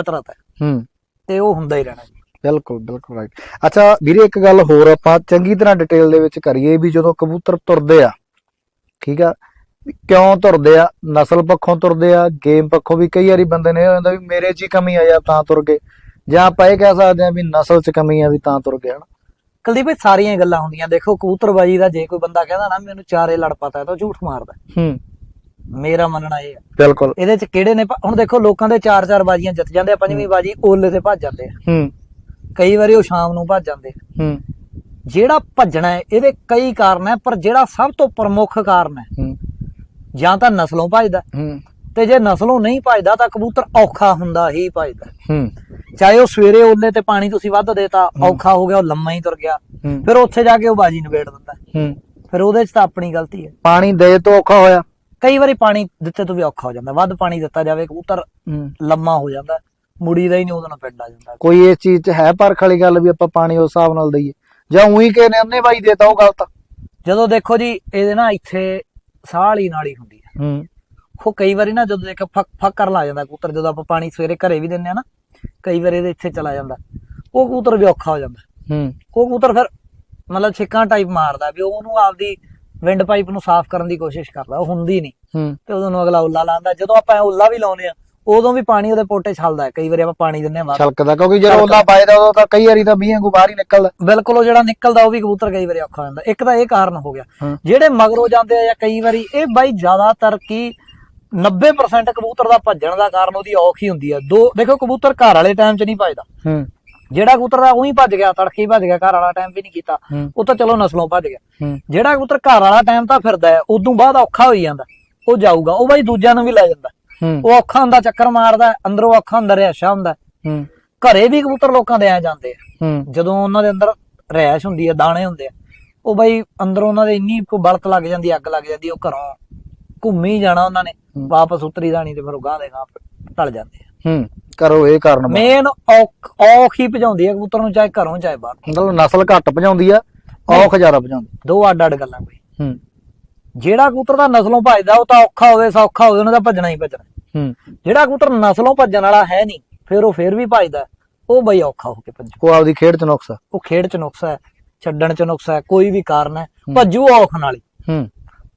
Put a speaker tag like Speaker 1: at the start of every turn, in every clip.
Speaker 1: ਫਿਤਰਤ ਹੈ।
Speaker 2: ਹੂੰ।
Speaker 1: ਤੇ ਉਹ ਹੁੰਦਾ ਹੀ ਰਹਿਣਾ ਜੀ।
Speaker 2: ਬਿਲਕੁਲ ਬਿਲਕੁਲ ਰਾਈਟ ਅੱਛਾ ਵੀਰੇ ਇੱਕ ਗੱਲ ਹੋਰ ਆਪਾਂ ਚੰਗੀ ਤਰ੍ਹਾਂ ਡਿਟੇਲ ਦੇ ਵਿੱਚ ਕਰੀਏ ਵੀ ਜਦੋਂ ਕਬੂਤਰ ਤੁਰਦੇ ਆ ਠੀਕ ਆ ਕਿਉਂ ਤੁਰਦੇ ਆ ਨਸਲ ਪੱਖੋਂ ਤੁਰਦੇ ਆ ਗੇਮ ਪੱਖੋਂ ਵੀ ਕਈ ਵਾਰੀ ਬੰਦੇ ਨੇ ਇਹ ਹੁੰਦਾ ਵੀ ਮੇਰੇ 'ਚ ਹੀ ਕਮੀ ਆ ਜਾਂ ਤਾਂ ਤੁਰ ਗਏ। ਜਾਂ ਆਪਾਂ ਇਹ ਕਹਿ ਸਕਦੇ ਆ ਵੀ ਨਸਲ 'ਚ ਕਮੀ ਆ ਵੀ ਤਾਂ ਤੁਰ ਗਏ ਹਨ?
Speaker 1: ਕੁਲਦੀਪ ਭਾਈ ਸਾਰੀਆਂ ਗੱਲਾਂ ਹੁੰਦੀਆਂ। ਦੇਖੋ ਕਬੂਤਰਬਾਜੀ ਦਾ ਜੇ ਕੋਈ ਬੰਦਾ ਕਹਿੰਦਾ ਨਾ ਮੈਨੂੰ ਚਾਰੇ ਲੜ ਪਤਾ ਤਾਂ ਝੂਠ ਮਾਰਦਾ।
Speaker 2: ਹੂੰ।
Speaker 1: ਮੇਰਾ ਮੰਨਣਾ ਇਹ ਹੈ
Speaker 2: ਬਿਲਕੁਲ।
Speaker 1: ਇਹਦੇ ਚ ਕਿਹੜੇ ਨੇ ਹੁਣ ਦੇਖੋ ਲੋਕਾਂ ਦੇ ਚਾਰ ਚਾਰ ਬਾਜੀਆਂ ਜਿੱਤ ਜਾਂਦੇ ਆ ਪੰਜਵੀਂ ਬਾਜੀ ਓਲੇ ਤੇ ਭੱਜ ਜਾਂਦੇ ਆ।
Speaker 2: ਹੂੰ।
Speaker 1: ਕਈ ਵਾਰੀ ਉਹ ਸ਼ਾਮ ਨੂੰ ਭੱਜ ਜਾਂਦੇ ਆ।
Speaker 2: ਹੂੰ।
Speaker 1: ਜਿਹੜਾ ਭੱਜਣਾ ਹੈ ਇਹਦੇ ਕਈ ਕਾਰਨ ਹੈ ਪਰ ਜਿਹੜਾ ਸਭ ਤੋਂ ਪ੍ਰਮੁੱਖ ਕਾਰਨ ਹੈ
Speaker 2: ਹੂੰ।
Speaker 1: ਜਾਂ ਤਾਂ ਨਸਲੋਂ ਭੱਜਦਾ।
Speaker 2: ਹੂੰ।
Speaker 1: ਤੇ ਜੇ ਨਸਲੋਂ ਨਹੀਂ ਭੱਜਦਾ ਤਾਂ ਕਬੂਤਰ ਔਖਾ ਹੁੰਦਾ ਹੀ ਭੱਜਦਾ।
Speaker 2: ਹੂੰ।
Speaker 1: ਚਾਹੇ ਉਹ ਸਵੇਰੇ ਓਲੇ ਤੇ ਪਾਣੀ ਤੁਸੀਂ ਵੱਧ ਦੇਤਾ ਔਖਾ ਹੋ ਗਿਆ ਉਹ ਲੰਮਾ ਹੀ ਤੁਰ ਗਿਆ। ਫਿਰ ਉੱਥੇ ਜਾ ਕੇ ਉਹ ਬਾਜੀ ਨਿਬੇੜ ਦਿੰਦਾ।
Speaker 2: ਹੂੰ।
Speaker 1: ਫਿਰ ਉਹਦੇ 'ਚ ਤਾਂ ਆਪਣੀ ਗਲਤੀ ਹੈ।
Speaker 2: ਪਾਣੀ ਦੇ ਤੋਂ ਔਖਾ ਹੋਇਆ।
Speaker 1: ਕਈ ਵਾਰੀ ਪਾਣੀ ਦਿੱਤੇ ਤੋਂ ਵੀ ਔਖਾ ਹੋ ਜਾਂਦਾ ਵੱਧ ਪਾਣੀ ਦਿੱਤਾ ਜਾਵੇ ਕਬੂਤਰ ਲੰਮਾ ਹੋ ਜਾਂਦਾ ਮੁੜੀ ਦਾ ਹੀ ਨਹੀਂ ਉਹਦੇ ਨਾਲ ਪਿੰਡ ਆ ਜਾਂਦਾ।
Speaker 2: ਕੋਈ ਇਸ ਚੀਜ਼ 'ਚ ਹੈ ਪਰਖ ਵਾਲੀ ਗੱਲ ਵੀ ਆਪਾਂ ਪਾਣੀ ਉਸ ਹਿਸਾਬ ਨਾਲ ਦਈਏ? ਜਾਂ ਉਹੀ ਕਿਸੇ ਨੇ ਬਾਈ ਦੇਤਾ ਉਹ ਗਲਤ
Speaker 1: ਜਦੋਂ ਦੇਖੋ ਜੀ ਇਹਦੇ ਨਾ ਇੱਥੇ ਸਾਹ ਵਾਲੀ ਨਾਲੀ ਹੁੰਦੀ ਹੈ।
Speaker 2: ਹੂੰ।
Speaker 1: ਉਹ ਕਈ ਵਾਰੀ ਨਾ ਜਦੋਂ ਦੇਖ ਫੱਕ ਫੱਕ ਕਰ ਲਾ ਜਾਂਦਾ ਕਬੂਤਰ ਜਦੋਂ ਆਪਾਂ ਪਾਣੀ ਸਵੇਰੇ ਘਰੇ ਵੀ ਦਿੰਨੇ ਆ ਨਾ ਕਈ ਵਾਰੀ ਇਹਦੇ ਇੱਥੇ ਚਲਾ ਜਾਂਦਾ। ਉਹ ਕਬੂਤਰ ਵੀ ਔਖਾ ਹੋ ਜਾਂਦਾ।
Speaker 2: ਹੂੰ।
Speaker 1: ਉਹ ਕਬੂਤਰ ਫਿਰ ਮਤਲਬ ਛਿੱਕਾਂ ਟਾਈਪ ਮਾਰਦਾ ਵੀ ਉਹਨੂੰ ਆਪਦੀ ਵਿੰਡ ਪਾਈਪ ਨੂੰ ਸਾਫ਼ ਕਰਨ ਦੀ ਕੋਸ਼ਿਸ਼ ਕਰਦਾ ਉਹ ਹੁੰਦੀ ਨਹੀਂ।
Speaker 2: ਹੂੰ।
Speaker 1: ਤੇ ਉਦੋਂ ਨੂੰ ਅਗਲਾ ਉੱਲਾ ਲਾਉਂਦਾ ਜਦੋਂ ਆਪਾਂ ਉੱਲਾ ਵੀ ਲਾਉਨੇ ਆ ਉਦੋਂ ਵੀ ਪਾਣੀ ਉਹਦੇ ਪੋਟੇ ਛਲਦਾ ਹੈ। ਕਈ ਵਾਰੀ ਆਪਾਂ ਪਾਣੀ ਦਿੰਨੇ ਆ
Speaker 2: ਛਲਕਦਾ ਕਿਉਂਕਿ ਜਦੋਂ ਉਹਦਾ ਪਾਇਦਾ ਉਦੋਂ ਤਾਂ ਕਈ ਵਾਰੀ ਤਾਂ ਮੀਂਹ ਵਾਂਗੂ ਬਾਹਰ ਹੀ ਨਿਕਲਦਾ।
Speaker 1: ਬਿਲਕੁਲ ਉਹ ਜਿਹੜਾ ਨਿਕਲਦਾ ਉਹ ਵੀ ਕਬੂਤਰ ਕਈ ਵਾਰੀ ਔਖਾ ਹੋ ਜਾਂਦਾ। ਇੱਕ ਤਾਂ ਇਹ ਕਾਰਨ ਹੋ ਗਿਆ। ਜਿਹੜੇ ਮਗਰੋਂ ਜਾਂਦੇ ਆ ਜਾਂ ਕਈ ਵਾਰੀ ਇਹ ਬਾਈ ਜ਼ਿਆਦਾਤਰ ਕੀ 90% ਕਬੂਤਰ ਦਾ ਭੱਜਣ ਦਾ ਕਾਰਨ ਉਹਦੀ ਔਖ ਹੀ ਹੁੰਦੀ ਆ ਦੋ ਦੇਖੋ ਕਬੂਤਰ ਘਰ ਵਾਲੇ ਟਾਈਮ 'ਚ ਨਹੀਂ ਭੱਜਦਾ।
Speaker 2: ਹੂੰ।
Speaker 1: ਜਿਹੜਾ ਕਬੂਤਰ ਦਾ ਉਹੀ ਭੱਜ ਗਿਆ ਤੜਕੇ ਹੀ ਭੱਜ ਗਿਆ ਘਰ ਵਾਲਾ ਟਾਈਮ ਵੀ ਨਹੀਂ ਕੀਤਾ।
Speaker 2: ਹੂੰ।
Speaker 1: ਉਹ ਤਾਂ ਚਲੋ ਨਸਲੋਂ ਭੱਜ ਗਿਆ।
Speaker 2: ਹੂੰ।
Speaker 1: ਜਿਹੜਾ ਕਬੂਤਰ ਘਰ ਵਾਲਾ ਟਾਈਮ ਤਾਂ ਫਿਰਦਾ ਹੈ ਉਦੋਂ ਬਾਅਦ ਔਖਾ ਹੋਈ ਜਾਂਦਾ। ਉਹ ਜਾਊਗਾ ਉਹ ਬਾਈ ਦੂਜਿਆਂ ਨੂੰ ਵੀ ਲੈ ਜਾਂਦਾ।
Speaker 2: ਹੂੰ।
Speaker 1: ਉਹ ਔਖਾ ਹੁੰਦਾ ਚੱਕਰ ਮਾਰਦਾ ਅੰਦਰੋਂ ਔਖਾ ਹੁੰਦਾ ਰਿਹਾਸ਼ਾ ਹੁੰਦਾ।
Speaker 2: ਹੂੰ।
Speaker 1: ਘਰੇ ਵੀ ਕਬੂਤਰ ਲੋਕਾਂ ਦੇ ਆ ਜਾਂਦੇ ਆ।
Speaker 2: ਹੂੰ।
Speaker 1: ਜਦੋਂ ਉਹਨਾਂ ਦੇ ਅੰਦਰ ਰਹਿਸ਼ ਹੁੰਦੀ ਆ ਦਾਣੇ ਹੁੰਦੇ ਆ ਉਹ ਬਈ ਅੰਦਰ ਉਹਨਾਂ ਦੇ ਇੰਨੀ ਕੋ ਬਲਤ ਲੱਗ ਜਾਂਦੀ ਅੱਗ ਲੱਗ ਜਾਂਦੀ ਉਹ ਘਰੋਂ ਘੁੰਮੀ ਜਾਣਾ ਉਹਨਾਂ ਨੇ ਵਾਪਸ ਉਤਰੀ ਜਾਣੀ ਤੇ ਫਿਰ ਉਹ ਗਾਂ ਦੇ ਗਾਂ ਟਲ ਜਾਂਦੇ ਆ।
Speaker 2: ਹੂੰ ਕਰੋ ਇਹ ਕਾਰਨ
Speaker 1: ਮੇਨ ਔਖ ਹੀ ਭਜਾਉਂਦੀ ਆ ਕਬੂਤਰ ਨੂੰ ਚਾਹੇ ਘਰੋਂ ਚਾਹੇ ਬਾਹਰ।
Speaker 2: ਮਤਲਬ ਨਸਲ ਘੱਟ ਭਜਾਉਂਦੀ ਆ ਔਖ ਜ਼ਿਆਦਾ ਭਜਾਉਂਦੀ।
Speaker 1: ਦੋ ਅੱਡ ਅੱਡ ਗੱਲਾਂ ਕੋਈ।
Speaker 2: ਹੂੰ।
Speaker 1: ਜਿਹੜਾ ਕਬੂਤਰ ਦਾ ਨਸਲੋਂ ਭੱਜਦਾ ਉਹ ਤਾਂ ਔਖਾ ਹੋਵੇ ਸੌਖਾ ਹੋਵੇ ਉਹਨੇ ਤਾਂ ਭੱਜਣਾ ਹੀ ਭੱਜਣਾ।
Speaker 2: ਹੂੰ।
Speaker 1: ਜਿਹੜਾ ਕਬੂਤਰ ਨਸਲੋਂ ਭੱਜਣ ਵਾਲਾ ਹੈ ਨਹੀਂ ਫਿਰ ਉਹ ਫਿਰ ਵੀ ਭੱਜਦਾ ਉਹ ਬਈ ਔਖਾ ਹੋ ਕੇ ਭੱਜੂ।
Speaker 2: ਉਹ ਆਪਦੀ ਖੇਡ ਚ ਨੁਕਸ ਆ।
Speaker 1: ਉਹ ਖੇਡ ਚ ਨੁਕਸਾ ਹੈ ਛੱਡਣ ਚ ਨੁਕਸਾ ਹੈ ਕੋਈ ਵੀ ਕਾਰਨ ਹੈ। ਭੱਜੂ ਔਖ ਨਾਲ ਹੂੰ।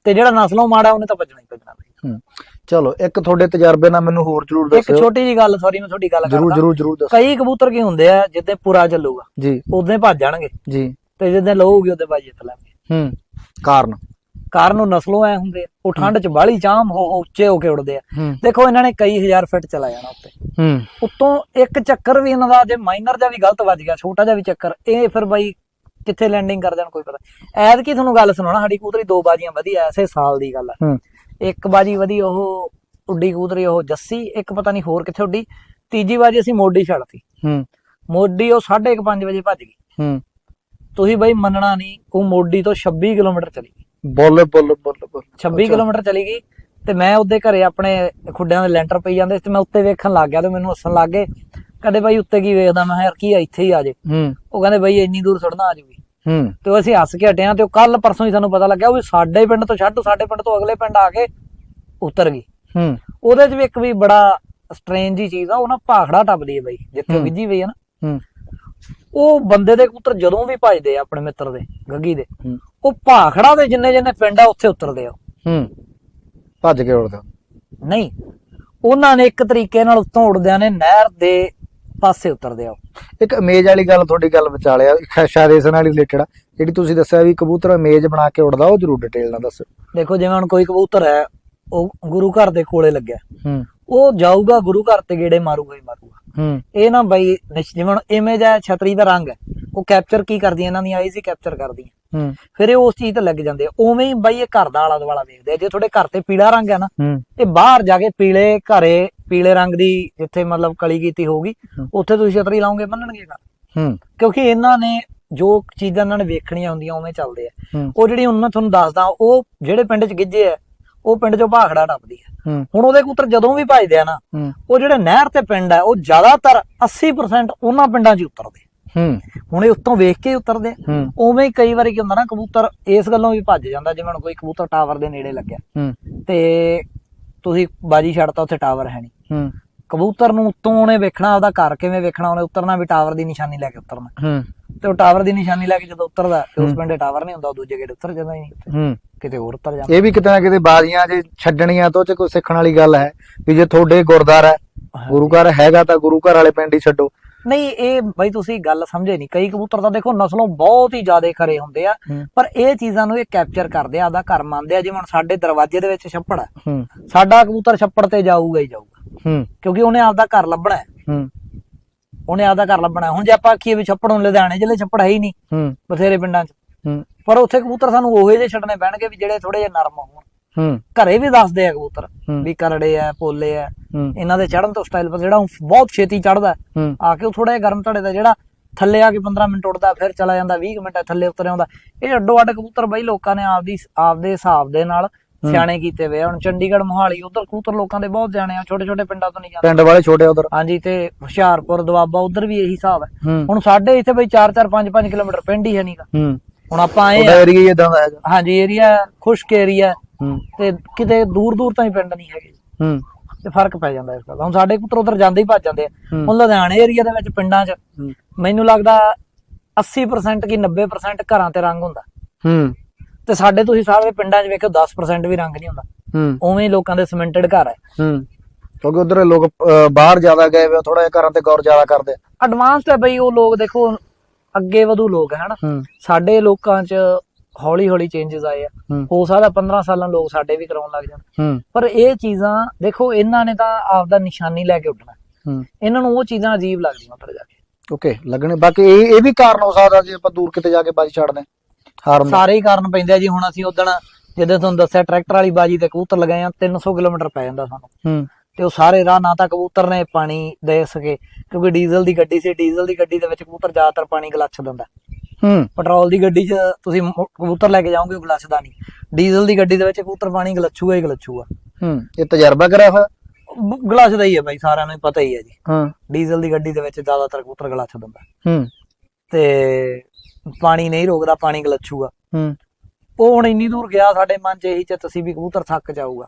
Speaker 1: ਤੇ ਜਿਹੜਾ ਨਸਲੋਂ ਮਾੜਾ ਉਹਨੇ ਤਾਂ ਭੱਜਣਾ ਹੀ ਭੱਜਣਾ ਬਈ।
Speaker 2: ਹੂੰ। ਚਲੋ ਇੱਕ ਤੁਹਾਡੇ ਤਜਰਬੇ ਨਾਲ ਮੈਨੂੰ ਹੋਰ ਜ਼ਰੂਰ
Speaker 1: ਇੱਕ
Speaker 2: ਦੱਸਿਓ।
Speaker 1: ਛੋਟੀ ਜੀ ਗੱਲ ਸੌਰੀ ਮੈਂ ਤੁਹਾਡੀ ਗੱਲ
Speaker 2: ਜ਼ਰੂਰ
Speaker 1: ਕਰਦਾ।
Speaker 2: ਜ਼ਰੂਰ ਜ਼ਰੂਰ ਦੱਸੋ।
Speaker 1: ਕਈ ਕਬੂਤਰ ਕੀ ਹੁੰਦੇ ਆ ਜਿੱਦੇ ਪੂਰਾ ਚੱਲੂਗਾ
Speaker 2: ਜੀ।
Speaker 1: ਉਦੋਂ ਭੱਜ ਜਾਣਗੇ।
Speaker 2: ਜੀ।
Speaker 1: ਤੇ ਜਿੱਦੇ ਲਊਗੀ ਉਹਦੇ ਬਾਅਦ ਜਿੱਤ ਲੈਣਗੇ
Speaker 2: ਹੂੰ। ਕਾਰਨ?
Speaker 1: ਕਾਰਨ ਉਹ ਨਸਲੋਂ ਐ ਹੁੰਦੇ ਉਹ ਠੰਡ ਚ ਬਾਹਲੀ ਚਾਮ ਹੋ ਹੋ ਉੱਚੇ ਹੋ ਕੇ ਉੱਡਦੇ ਆ। ਦੇਖੋ ਇਹਨਾਂ ਨੇ ਕਈ ਹਜ਼ਾਰ ਫਿੱਟ ਚਲਾ ਜਾਣਾ ਉੱਤੇ।
Speaker 2: ਹੂੰ।
Speaker 1: ਉੱਤੋਂ ਇੱਕ ਚੱਕਰ ਵੀ ਇਹਨਾਂ ਦਾ ਜੇ ਮਾਈਨਰ ਜਿਹਾ ਵੀ ਗਲਤ ਵੱਜ ਗਿਆ ਛੋਟਾ ਜਿਹਾ ਵੀ ਚੱਕਰ ਇਹ ਫਿਰ ਬਾਈ ਕਿੱਥੇ ਲੈਂਡਿੰਗ ਕਰ ਜਾਣ ਕੋਈ ਪਤਾ। ਐਦ ਕੀ ਤੁਹਾਨੂੰ ਗੱਲ ਸੁਣਾਉਣਾ ਸਾਡੀ ਕਬੂਤਰੀ ਦੋ ਬਾਜੀਆਂ ਵਧੀਆ ਐਸੇ ਸਾਲ ਦੀ ਗੱਲ ਆ।
Speaker 2: ਹੂੰ।
Speaker 1: ਇੱਕ ਬਾਜੀ ਵਧੀ ਉਹ ਉੱਡੀ ਕਬੂਤਰੀ ਉਹ ਜੱਸੀ ਇੱਕ ਪਤਾ ਨਹੀਂ ਹੋਰ ਕਿੱਥੇ ਉੱਡੀ। ਤੀਜੀ ਬਾਜੀ ਅਸੀਂ ਮੋਢੀ ਛੱਡਤੀ
Speaker 2: ਹੂੰ।
Speaker 1: ਮੋਢੀ ਉਹ 5:30 ਵਜੇ ਭੱਜ ਗਈ।
Speaker 2: ਹੂੰ।
Speaker 1: ਤੁਸੀਂ ਬਾਈ ਮੰਨਣਾ ਨਹੀਂ ਉਹ ਮੋਢੀ ਤੋਂ 26 ਕਿਲੋਮੀਟਰ ਚਲੀ ਗਈ।
Speaker 2: ਬੋਲ ਬੋਲ ਬੋਲ ਬੋਲ।
Speaker 1: 26 ਕਿਲੋਮੀਟਰ ਚਲੀ ਗਈ ਤੇ ਮੈਂ ਉਹਦੇ ਘਰੇ ਆਪਣੇ ਖੁੱਡਿਆਂ ਦੇ ਲੈਂਟਰ ਪਈ ਜਾਂਦੇ ਤੇ ਮੈਂ ਉੱਤੇ ਵੇਖਣ ਲੱਗ ਗਿਆ ਤੇ ਮੈਨੂੰ ਹੱਸਣ ਲੱਗ ਗਏ। ਕਹਿੰਦੇ ਬਾਈ ਉੱਤੇ ਕੀ ਵੇਖਦਾ? ਮੈਂ ਕਿਹਾ ਯਾਰ ਕੀ ਆ ਇੱਥੇ ਹੀ ਆ ਜੇ।
Speaker 2: ਹੂੰ।
Speaker 1: ਉਹ ਕਹਿੰਦੇ ਬਾਈ ਇੰਨੀ ਦੂਰ ਸੁੱਟਣਾ ਆ ਜੂਗੀ
Speaker 2: ਹੂੰ।
Speaker 1: ਤੇ ਉਹ ਅਸੀਂ ਹੱਸ ਕੇ ਹਟਿਆ ਤੇ ਉਹ ਕੱਲ ਪਰਸੋਂ ਹੀ ਸਾਨੂੰ ਪਤਾ ਲੱਗਿਆ ਉਹ ਵੀ ਸਾਡੇ ਪਿੰਡ ਤੋਂ ਛੱਡ ਸਾਡੇ ਪਿੰਡ ਤੋਂ ਅਗਲੇ ਪਿੰਡ ਆ ਕੇ ਉਤਰ ਗਈ।
Speaker 2: ਹੂੰ।
Speaker 1: ਉਹਦੇ 'ਚ ਵੀ ਇੱਕ ਵੀ ਬੜਾ ਸਟ੍ਰੇਂਜ ਜੀ ਚੀਜ਼ ਆ ਉਹ ਨਾ ਭਾਖੜਾ ਟੱਪਦੀ ਹੈ ਬਾਈ ਜਿੱਥੇ ਉਹ ਗਿੱਜੀ ਪਈ ਹੈ ਨਾ।
Speaker 2: ਹੂੰ।
Speaker 1: ਉਹ ਬੰਦੇ ਦੇ ਕਬੂਤਰ ਜਦੋਂ ਵੀ ਭਜਦੇ ਆ ਆਪਣੇ ਮਿੱਤਰ ਦੇ ਗੱਗੀ ਦੇ
Speaker 2: ਹੂੰ।
Speaker 1: ਉਹ ਭਾਖੜਾ ਦੇ ਜਿੰਨੇ ਜਿੰਨੇ ਪਿੰਡ ਆ ਉੱਥੇ ਉਤਰਦੇ ਆ ਉਹ।
Speaker 2: ਹੂੰ। ਭੱਜ ਕੇ ਉੜਦਾ
Speaker 1: ਨਹੀਂ। ਉਹਨਾਂ ਨੇ ਇੱਕ ਤਰੀਕੇ ਨਾਲ ਉੱਤੋਂ ਉੜਦਿਆਂ ਨੇ ਨਹਿਰ ਦੇ ਪਾਸੇ ਉਤਰਦੇ ਆ।
Speaker 2: ਇੱਕ ਇਮੇਜ ਵਾਲੀ ਗੱਲ ਤੁਹਾਡੀ ਗੱਲ ਵਿਚਾਲਿਆ ਇਸ ਨਾਲ ਹੀ ਰਿਲੇਟਡ ਆ। ਜਿਹੜੀ ਤੁਸੀਂ ਦੱਸਿਆ ਵੀ ਕਬੂਤਰ ਇਮੇਜ ਬਣਾ ਕੇ ਉੜਦਾ ਉਹ ਜ਼ਰੂਰ ਡਿਟੇਲ ਨਾਲ ਦੱਸੋ।
Speaker 1: ਦੇਖੋ ਜਿਵੇਂ ਹੁਣ ਕੋਈ ਕਬੂਤਰ ਹੈ ਉਹ ਗੁਰੂ ਘਰ ਦੇ ਕੋਲੇ ਲੱਗਿਆ।
Speaker 2: ਹੂੰ।
Speaker 1: ਉਹ ਜਾਊਗਾ ਗੁਰੂ ਘਰ ਤੇ ਗੇੜੇ ਮਾਰੂਗਾ ਹੀ ਮਾਰੂਗਾ।
Speaker 2: ਹੂੰ।
Speaker 1: ਇਹ ਨਾ ਬਈ ਜਿਵੇਂ ਇਮੇਜ ਹੈ ਛਤਰੀ ਦਾ ਰੰਗ ਹੈ ਉਹ ਕੈਪਚਰ ਕੀ ਕਰਦੀ ਇਹਨਾਂ ਦੀਆਂ? ਆਈਜ਼ ਹੀ ਕੈਪਚਰ ਕਰਦੀਆਂ।
Speaker 2: ਹੂੰ।
Speaker 1: ਫਿਰ ਇਹ ਉਸ ਚੀਜ਼ ਤੇ ਲੱਗ ਜਾਂਦੇ ਆ। ਉਵੇਂ ਹੀ ਬਈ ਇਹ ਘਰ ਦਾ ਆਲਾ ਦੁਆਲਾ ਵੇਖਦੇ ਆ। ਜੇ ਤੁਹਾਡੇ ਘਰ ਤੇ ਪੀਲਾ ਰੰਗ ਹੈ ਨਾ ਇਹ ਬਾਹਰ ਜਾ ਕੇ ਪੀਲੇ ਘਰੇ ਪੀਲੇ ਰੰਗ ਦੀ ਜਿੱਥੇ ਮਤਲਬ ਕਲੀ ਕੀਤੀ ਹੋਊਗੀ
Speaker 2: ਹੂੰ।
Speaker 1: ਉੱਥੇ ਤੁਸੀਂ ਛਤਰੀ ਲਾਓਗੇ ਮੰਨਣਗੇ ਘਰ।
Speaker 2: ਹੂੰ।
Speaker 1: ਕਿਉਂਕਿ ਇਹਨਾਂ ਨੇ ਜੋ ਚੀਜ਼ਾਂ ਇਹਨਾਂ ਨੇ ਵੇਖਣੀਆਂ ਹੁੰਦੀਆਂ ਉਵੇਂ ਚੱਲਦੇ ਆ। ਉਹ ਜਿਹੜੀ ਹੁਣ ਮੈਂ ਤੁਹਾਨੂੰ ਦੱਸਦਾ ਉਹ ਜਿਹੜੇ ਪਿੰਡ 'ਚ ਗਿੱਜੇ ਆ ਉਹ ਪਿੰਡ 'ਚੋਂ ਭਾਖੜਾ ਟੱਪਦੀ ਆ। ਹੁਣ ਉਹਦੇ ਕਬੂਤਰ ਜਦੋਂ ਵੀ ਭਜਦੇ ਆ ਨਾ ਉਹ ਜਿਹੜੇ ਨਹਿਰ ਤੇ ਪਿੰਡ ਆ ਉਹ ਜ਼ਿਆਦਾਤਰ 80% ਉਹਨਾਂ ਪਿੰਡਾਂ 'ਚ ਉਤਰਦੇ।
Speaker 2: ਹੂੰ।
Speaker 1: ਹੁਣ ਇਹ ਉੱਤੋਂ ਵੇਖ ਕੇ ਉਤਰਦੇ ਉਵੇਂ ਹੀ। ਕਈ ਵਾਰੀ ਕੀ ਹੁੰਦਾ ਨਾ ਕਬੂਤਰ ਇਸ ਗੱਲੋਂ ਵੀ ਭੱਜ ਜਾਂਦਾ ਜਿਵੇਂ ਹੁਣ ਕੋਈ ਕਬੂਤਰ ਟਾਵਰ ਦੇ ਨੇੜੇ ਲੱਗਿਆ।
Speaker 2: ਹੂੰ।
Speaker 1: ਤੇ ਤੁਸੀਂ ਬਾਜੀ ਛੱਡਤਾ ਉੱਥੇ ਟਾਵਰ ਹੈ ਨਹੀਂ
Speaker 2: ਹੂੰ।
Speaker 1: ਕਬੂਤਰ ਨੂੰ ਉੱਤੋਂ ਉਹਨੇ ਵੇਖਣਾ ਉਹਦਾ ਘਰ ਕਿਵੇਂ ਵੇਖਣਾ ਉਹਨੇ ਉਤਰਨਾ ਵੀ ਟਾਵਰ ਦੀ ਨਿਸ਼ਾਨੀ ਲੈ ਕੇ ਉਤਰਨਾ।
Speaker 2: ਹੂੰ।
Speaker 1: ਤੇ ਉਹ ਟਾਵਰ ਦੀ ਨਿਸ਼ਾਨੀ ਲੈ ਕੇ ਜਦੋਂ ਉਤਰਦਾ ਤੇ ਉਸ। ਪਿੰਡੇ ਟਾਵਰ ਨਹੀਂ ਹੁੰਦਾ ਉਹ ਦੂਜੇ ਗੇੜੇ ਉਤਰ ਜਾਂਦਾ ਹੀ ਨਹੀਂ।
Speaker 2: ਹੂੰ।
Speaker 1: ਕਿਤੇ ਹੋਰ ਉਤਰ ਜਾਂਦਾ।
Speaker 2: ਇਹ ਵੀ ਕਿਤੇ ਨਾ ਕਿਤੇ ਬਾਜ਼ੀਆਂ ਜੇ ਛੱਡਣੀਆਂ ਤੋਂ ਚ ਕੋਈ ਸਿੱਖਣ ਵਾਲੀ ਗੱਲ ਹੈ ਵੀ ਜੇ ਤੁਹਾਡੇ ਗੁਰਦਾਰ ਹੈ। ਗੁਰੂ ਘਰ ਹੈਗਾ ਤਾਂ ਗੁਰੂ ਘਰ ਵਾਲੇ ਪਿੰਡ ਹੀ ਛੱਡੋ।
Speaker 1: ਨਹੀਂ ਇਹ ਬਈ ਤੁਸੀਂ ਗੱਲ ਸਮਝੇ ਨਹੀਂ। ਕਈ ਕਬੂਤਰ ਤਾਂ ਦੇਖੋ ਨਸਲੋਂ ਬਹੁਤ ਹੀ ਜ਼ਿਆਦਾ ਖਰੇ ਹੁੰਦੇ ਆ। ਪਰ ਇਹ ਚੀਜ਼ਾਂ ਨੂੰ ਇਹ ਕੈਪਚਰ ਕਰਦੇ ਆ ਆਪਦਾ ਘਰ ਮੰਨਦੇ ਆ। ਜਿਵੇਂ ਹੁਣ ਸਾਡੇ ਦਰਵਾਜ਼ੇ ਦੇ ਵਿੱਚ ਛੱਪੜ ਆ।
Speaker 2: ਹੂੰ।
Speaker 1: ਸਾਡਾ ਕਬੂਤਰ ਛੱਪੜ ਤੇ ਜਾਊਗਾ ਹੀ ਜਾਊਗਾ। ਕਿਉਂਕਿ ਉਹਨੇ ਆਪਦਾ ਘਰ ਲੱਭਣਾ ਹੈ। ਉਹਨੇ ਆਪਦਾ ਘਰ ਲੱਭਣਾ। ਹੁਣ ਜੇ ਆਪਾਂ ਆਖੀਏ ਵੀ ਛੱਪੜ ਹੁਣ ਲੁਧਿਆਣੇ ਜ਼ਿਲ੍ਹੇ ਛੱਪੜ ਹੈ ਹੀ ਨਹੀਂ ਬਥੇਰੇ ਪਿੰਡਾਂ 'ਚ। ਪਰ ਉੱਥੇ ਕਬੂਤਰ ਸਾਨੂੰ ਉਹੇ ਜਿਹੇ ਛੱਡਣੇ ਪੈਣਗੇ ਵੀ ਜਿਹੜੇ ਥੋੜੇ ਜਿਹੇ ਨਰਮ ਹੋਣ। ਘਰੇ ਵੀ ਦੱਸਦੇ ਆ ਕਬੂਤਰ। ਵੀ ਕਰੜੇ ਆ ਪੋਲੇ ਆ। ਇਹਨਾਂ ਦੇ ਚੜਨ ਤੋਂ ਸਟਾਈਲ ਪਰ ਜਿਹੜਾ ਬਹੁਤ ਛੇਤੀ ਚੜਦਾ। ਆ ਕੇ ਉਹ ਥੋੜਾ ਜਿਹਾ ਗਰਮ ਧੜੇ ਦਾ ਜਿਹੜਾ ਥੱਲੇ ਆ ਕੇ 15 ਮਿੰਟ ਉੱਡਦਾ ਫਿਰ ਚਲਾ ਜਾਂਦਾ 20 ਕੁ ਮਿੰਟ ਥੱਲੇ ਉਤਰ ਆਉਂਦਾ। ਇਹ ਅੱਡੋ ਅੱਡ ਕਬੂਤਰ ਬਈ ਲੋਕਾਂ ਨੇ ਆਪਦੀ ਆਪਦੇ ਹਿਸਾਬ ਦੇ ਨਾਲ ਸਿਆਣੇ ਕੀਤੇ ਆ। ਹੁਣ ਚੰਡੀਗੜ੍ਹ ਮੋਹਾਲੀ ਉਧਰ ਕਬੂਤਰ ਲੋਕਾਂ ਦੇ ਬਹੁਤ ਜਾਣੇ ਆ ਛੋਟੇ ਛੋਟੇ ਪਿੰਡਾਂ ਤੋਂ ਨਹੀਂ ਜਾਂਦੇ।
Speaker 2: ਪਿੰਡ ਵਾਲੇ ਛੋਟੇ ਉਧਰ।
Speaker 1: ਹਾਂਜੀ ਤੇ ਹੁਸ਼ਿਆਰਪੁਰ ਦਵਾਬਾ ਉਧਰ ਵੀ ਇਹੀ ਹਿਸਾਬ ਹੈ। ਹੁਣ ਸਾਡੇ ਇੱਥੇ ਬਈ 4 4 5 5 ਕਿਲੋਮੀਟਰ ਪਿੰਡ ਹੀ ਹੈ ਨਹੀਂਗਾ ਹੁਣ ਆਪਾਂ ਆਏ
Speaker 2: ਉਹਦਾ
Speaker 1: ਆ
Speaker 2: ਏਰੀਆ ਹੀ ਇਦਾਂ ਦਾ ਹੈਗਾ।
Speaker 1: ਹਾਂਜੀ ਏਰੀਆ ਖੁਸ਼ਕ ਏਰੀਆ
Speaker 2: ਹੂੰ।
Speaker 1: ਤੇ ਕਿਤੇ ਦੂਰ ਦੂਰ ਤਾਂ ਹੀ ਪਿੰਡ ਨਹੀਂ ਹੈਗੇ।
Speaker 2: ਹੂੰ।
Speaker 1: ਤੇ ਫ਼ਰਕ ਪੈ ਜਾਂਦਾ ਇਸ ਗੱਲ ਦਾ। ਹੁਣ ਸਾਡੇ ਕਬੂਤਰ ਉਧਰ ਜਾਂਦੇ ਹੀ ਭੱਜ ਜਾਂਦੇ ਆ। ਹੁਣ ਲੁਧਿਆਣੇ ਏਰੀਆ ਦੇ ਵਿੱਚ ਪਿੰਡਾਂ 'ਚ। ਮੈਨੂੰ ਲੱਗਦਾ 80% ਕੀ 90% ਘਰਾਂ ਤੇ ਰੰਗ ਹੁੰਦਾ।
Speaker 2: ਹੂੰ।
Speaker 1: ਤੇ ਸਾਡੇ ਤੁਸੀਂ ਸਾਰੇ ਪਿੰਡਾਂ 'ਚ ਵੇਖੋ 10% ਵੀ ਰੰਗ ਨਹੀਂ ਹੁੰਦਾ।
Speaker 2: ਹੂੰ।
Speaker 1: ਉਵੇਂ ਲੋਕਾਂ ਦੇ ਸਿਮੈਂਟਡ ਘਰ ਹੈ
Speaker 2: ਹੂੰ। ਕਿਉਂਕਿ ਉਧਰ ਲੋਕ ਬਾਹਰ ਜ਼ਿਆਦਾ ਗਏ ਵੇ ਥੋੜਾ ਜਿਹਾ ਘਰਾਂ ਤੇ ਗੌਰ ਜ਼ਿਆਦਾ ਕਰਦੇ।
Speaker 1: ਐਡਵਾਂਸਡ ਹੈ ਬਈ ਉਹ ਲੋਕ ਦੇਖੋ ਅੱਗੇ ਵਧੂ ਲੋਕ ਹੈ ਹਨਾ ਸਾਡੇ ਲੋਕਾਂ 'ਚ ਹੌਲੀ ਹੌਲੀ ਚੇਂਜਸ ਆਏ ਆ।
Speaker 2: ਹੂੰ।
Speaker 1: ਸਕਦਾ 15 ਸਾਲਾਂ ਲੋਕ ਸਾਡੇ ਵੀ ਕਰਾਉਣ ਲੱਗ ਜਾਣ। ਪਰ ਇਹ ਚੀਜ਼ਾਂ ਦੇਖੋ ਇਹਨਾਂ ਨੇ ਤਾਂ ਆਪਦਾ ਨਿਸ਼ਾਨੀ ਲੈ ਕੇ ਉੱਡਣਾ ਇਹਨਾਂ ਨੂੰ ਉਹ ਚੀਜ਼ਾਂ ਅਜੀਬ ਲੱਗਦੀਆਂ ਉੱਧਰ ਜਾ ਕੇ।
Speaker 2: ਓਕੇ ਲੱਗਣੇ। ਬਾਕੀ ਇਹ ਇਹ ਵੀ ਕਾਰਨ ਹੋ ਸਕਦਾ ਜੇ ਆਪਾਂ ਦੂਰ ਕਿਤੇ ਜਾ ਕੇ ਬਾਜੀ ਛੱਡਦੇ। ਹਾਰਨ ਦਾ।
Speaker 1: ਸਾਰੇ ਹੀ ਕਾਰਨ ਪੈਂਦੇ ਆ ਜੀ। ਹੁਣ ਅਸੀਂ ਉਦਣ ਜਦੋਂ ਤੁਹਾਨੂੰ ਦੱਸਿਆ ਟਰੈਕਟਰ ਵਾਲੀ ਬਾਜੀ ਤੇ ਕਬੂਤਰ ਲਗਾਏ ਆ 300 ਕਿਲੋਮੀਟਰ ਪੈ ਜਾਂਦਾ ਸਾਨੂੰ। ਤੇ ਉਹ ਸਾਰੇ ਰਾਹ ਨਾ ਤਾਂ ਕਬੂਤਰ ਨੇ ਪਾਣੀ ਦੇ ਸਕੇ ਕਿਉਂਕਿ ਡੀਜ਼ਲ ਦੀ ਗੱਡੀ ਸੀ। ਡੀਜ਼ਲ ਦੀ ਗੱਡੀ ਦੇ ਵਿੱਚ ਕਬੂਤਰ ਜ਼ਿਆਦਾਤਰ ਪਾਣੀ ਗਲੱਛ ਦਿੰਦਾ।
Speaker 2: ਹੂੰ।
Speaker 1: ਪੈਟਰੋਲ ਦੀ ਗੱਡੀ 'ਚ ਤੁਸੀਂ ਕਬੂਤਰ ਲੈ ਕੇ ਜਾਓਗੇ ਗਲੱਛਦਾ ਨਹੀਂ। ਡੀਜ਼ਲ ਦੀ ਗੱਡੀ ਦੇ ਵਿੱਚ ਕਬੂਤਰ ਪਾਣੀ ਗਲੱਛੂਗਾ ਹੀ ਗਲੱਛੂਗਾ।
Speaker 2: ਹੂੰ ਇਹ ਤਜਰਬਾ ਕਰਿਆ ਹੋਇਆ?
Speaker 1: ਗਲੱਛਦਾ ਹੀ ਹੈ ਬਾਈ ਸਾਰਿਆਂ ਨੂੰ ਪਤਾ ਹੀ ਹੈ ਜੀ।
Speaker 2: ਹਾਂ।
Speaker 1: ਡੀਜ਼ਲ ਦੀ ਗੱਡੀ ਦੇ ਵਿੱਚ ਜ਼ਿਆਦਾਤਰ ਕਬੂਤਰ ਗਲੱਛ ਦਿੰਦਾ।
Speaker 2: ਹੂੰ।
Speaker 1: ਤੇ ਪਾਣੀ ਨਹੀਂ ਰੋਕਦਾ ਪਾਣੀ ਗਲੱਛੂਗਾ।
Speaker 2: ਹੂੰ।
Speaker 1: ਉਹ ਹੁਣ ਇੰਨੀ ਦੂਰ ਗਿਆ ਸਾਡੇ ਮਨ 'ਚ ਇਹੀ ਚ ਵੀ ਕਬੂਤਰ ਥੱਕ ਜਾਊਗਾ।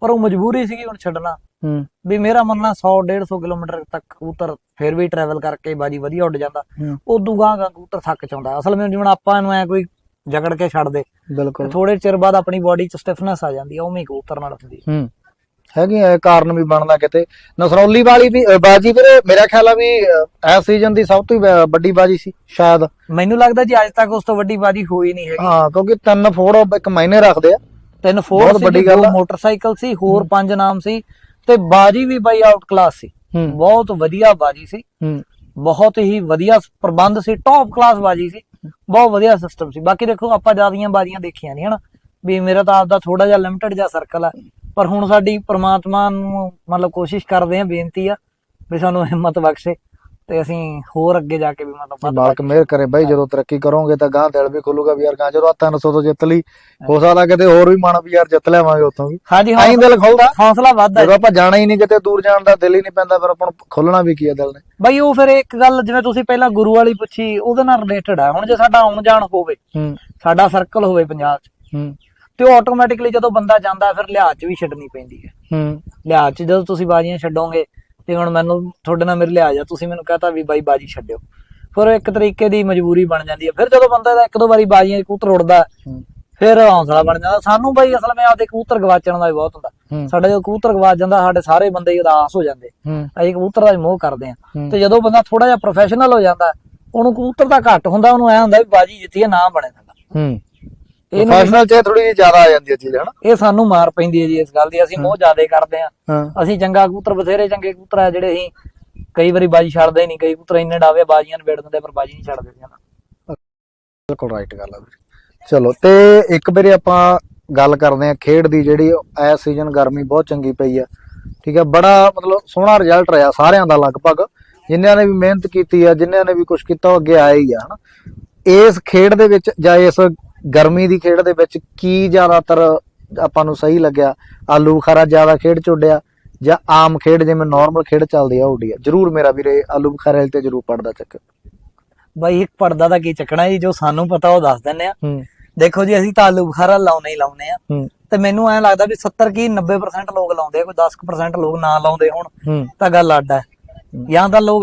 Speaker 1: ਪਰ ਉਹ ਮਜਬੂਰੀ ਸੀਗੀ ਹੁਣ ਛੱਡਣਾ।
Speaker 2: ਹੂੰ।
Speaker 1: ਵੀ ਮੇਰਾ ਮੰਨਣਾ 100 150 ਕਿਲੋਮੀਟਰ ਤੱਕ ਕਬੂਤਰ ਫਿਰ ਵੀ ਟਰੈਵਲ ਕਰਕੇ ਬਾਜੀ ਵਧੀਆ ਉੱਡ ਜਾਂਦਾ। ਉਦੋਂ ਗਾਂ ਗਾਂ ਕਬੂਤਰ ਥੱਕ ਚਾਉਂਦਾ ਅਸਲ ਵਿੱਚ ਜਿਵੇਂ ਆਪਾਂ ਇਹਨੂੰ ਐ ਕੋਈ ਜਕੜ ਕੇ ਛੱਡ ਦੇ
Speaker 2: ਬਿਲਕੁਲ।
Speaker 1: ਥੋੜੇ ਚਿਰ ਬਾਅਦ ਆਪਣੀ ਬਾਡੀ 'ਚ ਸਟਿਫਨੈਸ ਆ ਜਾਂਦੀ ਆ ਉਵੇਂ ਹੀ ਕਬੂਤਰ ਨਾਲ ਹੁੰਦੀ।
Speaker 2: ਹੂੰ। ਹੈਗੇ ਆ ਕਾਰਨ ਵੀ ਬਣਦਾ ਕਿਤੇ। ਨਸਰੌਲੀ ਵਾਲੀ ਵੀ ਬਾਜੀ ਵੀਰੇ ਮੇਰਾ ਖਿਆਲ ਆ ਵੀ ਇਸ ਸੀਜ਼ਨ ਦੀ ਸਭ ਤੋਂ ਵੱਡੀ ਬਾਜੀ ਸੀ ਸ਼ਾਇਦ।
Speaker 1: ਮੈਨੂੰ ਲੱਗਦਾ ਜੀ ਅੱਜ ਤੱਕ ਉਸ ਤੋਂ ਵੱਡੀ ਬਾਜੀ ਹੋਈ ਨਹੀਂ ਹੈਗੀ।
Speaker 2: ਹਾਂ ਕਿਉਂਕਿ ਤਿੰਨ ਫੋੜ ਇੱਕ ਮਾਇਨੇ ਰੱਖਦੇ ਆ।
Speaker 1: ਤਿੰਨ ਫੋਰ
Speaker 2: ਬਹੁਤ
Speaker 1: ਸੀ
Speaker 2: ਵੱਡੀ ਗੱਲ ਆ।
Speaker 1: ਮੋਟਰਸਾਈਕਲ ਸੀ ਹੋਰ ਪੰਜ ਨਾਮ ਸੀ ਤੇ ਬਾਜੀ ਵੀ ਬਾਈ ਆਊਟ ਕਲਾਸ ਸੀ।
Speaker 2: ਹੂੰ।
Speaker 1: ਬਹੁਤ ਵਧੀਆ ਬਾਜੀ ਸੀ।
Speaker 2: ਹੂੰ।
Speaker 1: ਬਹੁਤ ਹੀ ਵਧੀਆ ਪ੍ਰਬੰਧ ਸੀ ਟੌਪ ਕਲਾਸ ਬਾਜੀ ਸੀ। ਬਹੁਤ ਵਧੀਆ ਸਿਸਟਮ ਸੀ। ਬਾਕੀ ਦੇਖੋ ਆਪਾਂ ਜਿਆਦੀਆਂ ਬਾਜੀਆਂ ਦੇਖੀਆਂ ਨਹੀਂ ਹਨਾ? ਵੀ ਮੇਰਾ ਤਾਂ ਆਪਦਾ ਥੋੜਾ ਜਿਹਾ ਲਿਮਟਿਡ ਜਿਹਾ ਸਰਕਲ ਆ। ਪਰ ਹੁਣ ਸਾਡੀ ਪ੍ਰਮਾਤਮਾ ਨੂੰ ਮਤਲਬ ਕੋਸ਼ਿਸ਼ ਕਰਦੇ ਆ ਬੇਨਤੀ ਆ ਵੀ ਸਾਨੂੰ ਹਿੰਮਤ ਬਖਸ਼ੇ। ਤੇ ਅਸੀਂ ਹੋਰ ਅੱਗੇ ਜਾ ਕੇ ਵੀ ਮਤਲਬ
Speaker 2: ਮਾਲਕ ਮਿਹਰ ਕਰੇ ਬਾਈ ਜਦੋਂ ਤਰੱਕੀ ਕਰੋਗੇ ਤਾਂ ਗਾਂ ਦਿਲ ਵੀ ਖੁੱਲੂਗਾ ਵੀ ਯਾਰ ਗਾਂ ਜਦੋਂ ਆ 300 ਤੋਂ ਜਿੱਤ ਲਈ ਹੋ ਸਕਦਾ ਕਿਤੇ ਹੋਰ ਵੀ ਮਨ ਵੀ ਯਾਰ ਜਿੱਤ ਲਿਆਵਾਂਗੇ ਉੱਥੋਂ ਵੀ।
Speaker 1: ਹਾਂਜੀ ਹੌਸਲਾ
Speaker 2: ਦਿਲ ਖੁੱਲਦਾ
Speaker 1: ਹੌਸਲਾ ਵੱਧਦਾ
Speaker 2: ਜਦੋਂ ਆਪਾਂ ਜਾਣਾ ਹੀ ਨਹੀਂ ਕਿਤੇ ਦੂਰ ਜਾਣ ਦਾ ਦਿਲ ਹੀ ਨਹੀਂ ਪੈਂਦਾ ਫਿਰ ਆਪਾਂ ਨੂੰ ਖੁੱਲਣਾ ਵੀ ਕੀ ਆ ਦਿਲ ਨੇ।
Speaker 1: ਬਈ ਉਹ ਫਿਰ ਇੱਕ ਗੱਲ ਜਿਵੇਂ ਤੁਸੀਂ ਪਹਿਲਾਂ ਗੁਰੂ ਵਾਲੀ ਪੁੱਛੀ ਉਹਦੇ ਨਾਲ ਰਿਲੇਟਡ ਆ। ਹੁਣ ਜੇ ਸਾਡਾ ਆਉਣ ਜਾਣ ਹੋਵੇ
Speaker 2: ਹੂੰ।
Speaker 1: ਸਾਡਾ ਸਰਕਲ ਹੋਵੇ ਪੰਜਾਬ 'ਚ
Speaker 2: ਹੂੰ।
Speaker 1: ਤੇ ਉਹ ਆਟੋਮੈਟਿਕਲੀ ਜਦੋਂ ਬੰਦਾ ਜਾਂਦਾ ਫਿਰ ਲਿਹਾਜ਼ 'ਚ ਵੀ ਛੱਡਣੀ ਪੈਂਦੀ ਹੈ।
Speaker 2: ਹੂੰ।
Speaker 1: ਲਿਹਾਜ਼ 'ਚ ਜਦੋਂ ਤੁਸੀਂ ਬਾਜੀਆਂ ਛੱਡੋਗੇ ਤੇ ਹੁਣ ਮੈਨੂੰ ਤੁਹਾਡੇ ਨਾਲ ਮੇਰੇ ਲਿਹਾਜ਼ ਆ ਤੁਸੀਂ ਮੈਨੂੰ ਕਹਤਾ ਵੀ ਬਾਈ ਬਾਜੀ ਛੱਡਿਓ। ਫਿਰ ਇੱਕ ਤਰੀਕੇ ਦੀ ਮਜਬੂਰੀ ਬਣ ਜਾਂਦੀ ਹੈ। ਫਿਰ ਜਦੋਂ ਬੰਦਾ ਇੱਕ ਦੋ ਵਾਰੀ ਬਾਜੀਆਂ ਕਬੂਤਰ ਉੱਡਦਾ
Speaker 2: ਹੂੰ
Speaker 1: ਫਿਰ ਹੌਸਲਾ ਬਣ ਜਾਂਦਾ। ਸਾਨੂੰ ਬਾਈ ਅਸਲ ਵਿੱਚ ਆਪਦੇ ਕਬੂਤਰ ਗਵਾਚਣ ਦਾ ਵੀ ਬਹੁਤ ਹੁੰਦਾ। ਸਾਡਾ ਜਦੋਂ ਕਬੂਤਰ ਗਵਾਚ ਜਾਂਦਾ ਸਾਡੇ ਸਾਰੇ ਬੰਦੇ ਹੀ ਉਦਾਸ ਹੋ ਜਾਂਦੇ। ਅਸੀਂ ਕਬੂਤਰ ਦਾ ਮੋਹ ਕਰਦੇ ਆ। ਤੇ ਜਦੋਂ ਬੰਦਾ ਥੋੜਾ ਜਿਹਾ ਪ੍ਰੋਫੈਸ਼ਨਲ ਹੋ ਜਾਂਦਾ ਉਹਨੂੰ ਕਬੂਤਰ ਦਾ ਘੱਟ ਹੁੰਦਾ ਉਹਨੂੰ ਐ ਹੁੰਦਾ ਵੀ ਬਾਜੀ ਜਿੱਤੀ ਹੈ ਨਾ ਬਣੇ ਸਾਡਾ।
Speaker 2: ਪ੍ਰੋਫੈਸ਼ਨਲ ਚ ਥੋੜੀ ਜਿਹੀ ਜ਼ਿਆਦਾ ਆ ਜਾਂਦੀ ਹੈ ਚੀਜ਼ ਹਨਾ
Speaker 1: ਇਹ ਸਾਨੂੰ ਮਾਰ ਪੈਂਦੀ ਹੈ ਜੀ ਇਸ ਗੱਲ ਦੀ ਅਸੀਂ ਮੋਹ ਜ਼ਿਆਦੇ ਕਰਦੇ ਆ ਅਸੀਂ ਚੰਗਾ ਕਬੂਤਰ ਬਥੇਰੇ ਚੰਗੇ ਕਬੂਤਰ ਆ ਜਿਹੜੇ ਅਸੀਂ ਕਈ ਵਾਰੀ ਬਾਜੀ ਛੱਡਦੇ ਨਹੀਂ ਕਈ ਕਬੂਤਰ ਇੰਨੇ ਡਾਵੇ ਬਾਜੀਆਂ ਨਿਬੇੜ ਦਿੰਦੇ ਪਰ ਬਾਜੀ ਨਹੀਂ ਛੱਡਦੇ ਸੀ ਨਾ?
Speaker 2: ਬਿਲਕੁਲ ਰਾਈਟ ਗੱਲ ਆ ਵੀਰੇ। ਚਲੋ ਤੇ ਇੱਕ ਵਾਰੀ ਆਪਾਂ ਗੱਲ ਕਰਦੇ ਆ ਖੇਡ ਦੀ ਜਿਹੜੀ ਐਸ ਸੀਜ਼ਨ ਗਰਮੀ ਬਹੁਤ ਚੰਗੀ ਪਈ ਆ। ਠੀਕ ਆ ਬੜਾ ਮਤਲਬ ਸੋਹਣਾ ਰਿਜ਼ਲਟ ਰਿਹਾ ਸਾਰਿਆਂ ਦਾ ਲਗਭਗ। ਜਿਨ੍ਹਾਂ ਨੇ ਵੀ ਮਿਹਨਤ ਕੀਤੀ ਆ ਜਿਨ੍ਹਾਂ ਨੇ ਵੀ ਕੁਝ ਕੀਤਾ ਉਹ ਅੱਗੇ ਆਏ ਹੀ ਆ ਹਨਾ ਇਸ ਖੇਡ ਦੇ ਵਿੱਚ ਜਾਂ ਇਸ ਗਰਮੀ ਦੀ ਖੇਡ ਦੇ ਵਿੱਚ ਕੀ ਜ਼ਿਆਦਾਤਰ ਆਪਾਂ ਨੂੰ ਸਹੀ ਲੱਗਿਆ? ਆਲੂ ਬੁਖਾਰਾ ਜ਼ਿਆਦਾ ਖੇਡ ਚ ਉੱਡਿਆ ਜਾਂ ਆਮ ਖੇਡ ਜਿਵੇਂ ਨਾਰਮਲ ਖੇਡ ਚੱਲਦੀ ਆ ਆ ਜਰੂਰ ਮੇਰਾ ਵੀਰੇ ਆਲੂ ਬੁਖਾਰੇ ਵਾਲੇ ਤੇ ਜਰੂਰ ਪੜਦਾ ਚੱਕਰ
Speaker 1: ਬਾਈ ਇੱਕ ਪਰਦਾ ਦਾ ਕੀ ਚੱਕਣਾ ਜੀ? ਜੋ ਸਾਨੂੰ ਪਤਾ ਉਹ ਦੱਸ ਦਿੰਨੇ ਆ। ਦੇਖੋ ਜੀ ਅਸੀਂ ਤਾਂ ਆਲੂ ਬੁਖਾਰਾ ਲਾਉਣੇ ਹੀ ਲਾਉਣੇ ਆ। ਤੇ ਮੈਨੂੰ ਐਂ ਲੱਗਦਾ ਵੀ 70 ਕੀ 90% ਲੋਕ ਲਾਉਂਦੇ ਆ ਕੋਈ 10% ਲੋਕ ਨਾ ਲਾਉਂਦੇ ਹੋਣ ਤਾਂ ਗੱਲ ਅੱਡ ਹੈ ਜਾਂ ਤਾਂ ਲੋਕ